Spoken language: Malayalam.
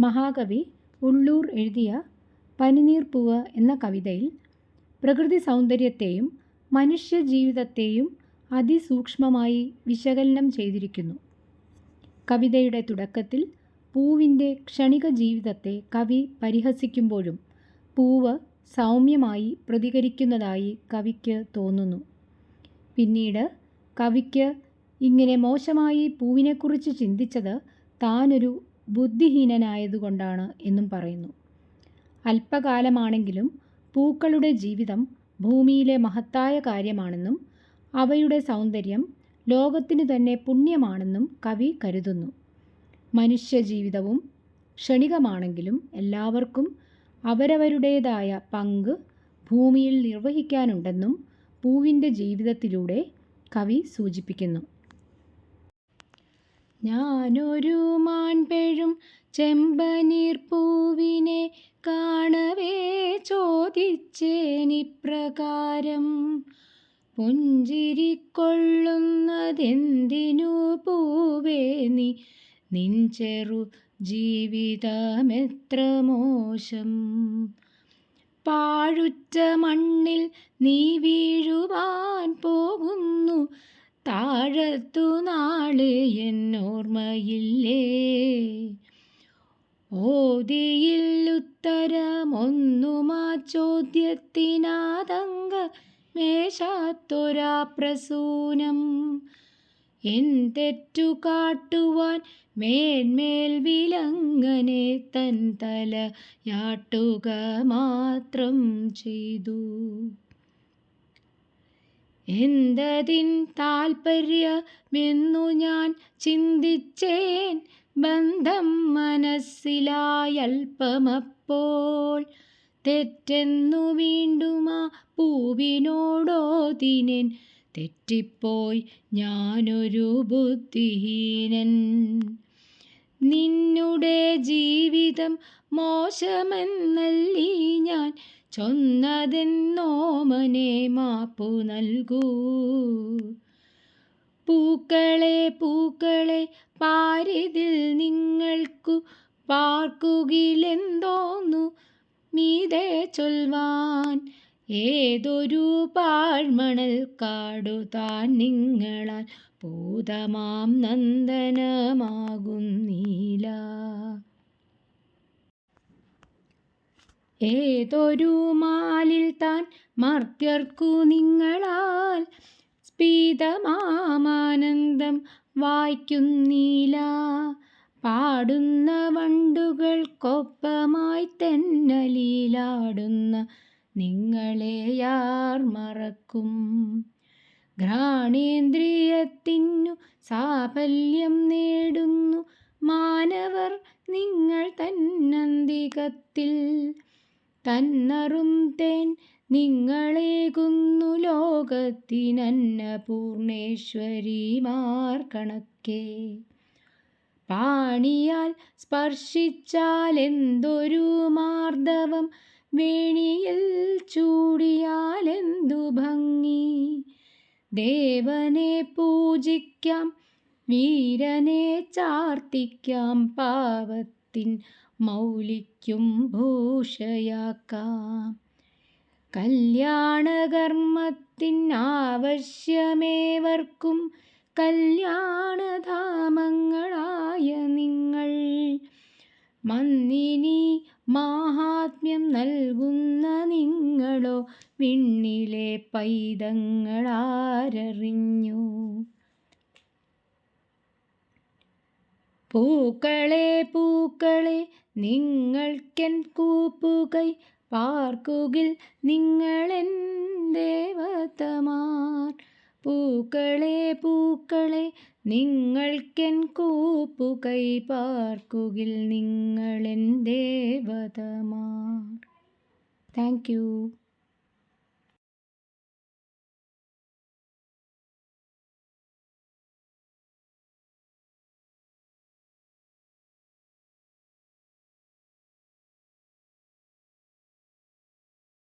മഹാകവി ഉള്ളൂർ എഴുതിയ പനിനീർപ്പൂവ് എന്ന കവിതയിൽ പ്രകൃതി സൗന്ദര്യത്തെയും മനുഷ്യജീവിതത്തെയും അതിസൂക്ഷ്മമായി വിശകലനം ചെയ്തിരിക്കുന്നു. കവിതയുടെ തുടക്കത്തിൽ പൂവിന്റെ ക്ഷണിക ജീവിതത്തെ കവി പരിഹസിക്കുമ്പോഴും പൂവ് സൗമ്യമായി പ്രതികരിക്കുന്നതായി കവിക്ക് തോന്നുന്നു. പിന്നീട് കവിക്ക് ഇങ്ങനെ മോശമായി പൂവിനെക്കുറിച്ച് ചിന്തിച്ചത് താനൊരു ബുദ്ധിഹീനനായതുകൊണ്ടാണ് എന്നും പറയുന്നു. അല്പകാലമാണെങ്കിലും പൂക്കളുടെ ജീവിതം ഭൂമിയിലെ മഹത്തായ കാര്യമാണെന്നും അവയുടെ സൗന്ദര്യം ലോകത്തിനു തന്നെ പുണ്യമാണെന്നും കവി കരുതുന്നു. മനുഷ്യജീവിതവും ക്ഷണികമാണെങ്കിലും എല്ലാവർക്കും അവരവരുടേതായ പങ്ക് ഭൂമിയിൽ നിർവഹിക്കാനുണ്ടെന്നും പൂവിന്റെ ജീവിതത്തിലൂടെ കവി സൂചിപ്പിക്കുന്നു. ഞാനൊരു മാൺപെഴും ചെമ്പനീർ പൂവിനെ കാണവേ ചോദിച്ചേനിപ്രകാരം പുഞ്ചിരിക്കൊള്ളുന്നതെന്തിനു പൂവേ നീ? നിൻ ചെറു ജീവിതമെത്ര മോശം. പാഴുറ്റ മണ്ണിൽ നീ വീഴുവാൻ പോകുന്നു. താഴത്തു നാളെ എന്നോർമ്മയില്ലേ. ചോദ്യത്തിനാതങ്ക മേശാത്തൊരാ പ്രസൂനം. എൻ തെറ്റു കാട്ടുവാൻ മേന്മേൽ വിലങ്ങനെ തൻ തലയാട്ടുക മാത്രം ചെയ്തു. എന്തതിൻ താൽപ്പര്യമെന്നു ഞാൻ ചിന്തിച്ചേൻ ബന്ധം മനസ്സിലായൽപ്പമപ്പോൾ തെറ്റെന്നു വീണ്ടുമാ പൂവിനോടോതിനെൻ തെറ്റിപ്പോയി ഞാനൊരു ബുദ്ധിഹീനൻ. നിന്നുടെ ജീവിതം മോശമെന്നല്ലീ ചൊന്നതെന്നോമനേ മാപ്പു നൽകൂ. പൂക്കളെ പൂക്കളെ പാരിതിൽ നിങ്ങൾക്കു പാർക്കുകിലെന്തോന്നു മീതെ ചൊൽവാൻ. ഏതൊരു പാഴ്മണൽക്കാടു താൻ നിങ്ങളാൽ പൂതമാം നന്ദനമാകുന്നീല. ഏതൊരു മാലിൽ താൻ മർത്യർക്കു നിങ്ങളാൽ സ്പീതമാമാനന്ദം വായിക്കുന്നില്ല പാടുന്ന വണ്ടുകൾക്കൊപ്പമായി തെന്നലിലാടുന്ന നിങ്ങളെയാർ മറക്കും. ഘ്രാണേന്ദ്രിയത്തിനു സാഫല്യം നേടുന്നു മാനവർ നിങ്ങൾ തന്നന്തികത്തിൽ. തന്നറും തേൻ നിങ്ങളേകുന്നു ലോകത്തിനന്നപൂർണേശ്വരിമാർ കണക്കെ. പാണിയാൽ സ്പർശിച്ചാൽ എന്തൊരു മാർദ്ദവം വേണിയിൽ ചൂടിയാൽ എന്തു ഭംഗി. ദേവനെ പൂജിക്കാം വീരനെ ചാർത്തിക്കാം പാവത്തിൻ മൗലിക്കും ഭൂഷയാക്കാം. കല്യാണകർമ്മത്തിനാവശ്യമേവർക്കും കല്യാണധാമങ്ങളായ നിങ്ങൾ. മന്ദിനി മാഹാത്മ്യം നൽകുന്ന നിങ്ങളോ വിണ്ണിലെ പൈതങ്ങളാരറിഞ്ഞു. പൂക്കളേ പൂക്കളെ നിങ്ങൾക്കെൻ കൂപ്പുകൈ പാർക്കുകിൽ നിങ്ങളെൻ ദേവതമാർ. പൂക്കളെ പൂക്കളെ നിങ്ങൾക്കെൻ കൂപ്പുകൈ പാർക്കുകിൽ നിങ്ങളെൻ ദേവതമാർ. Thank you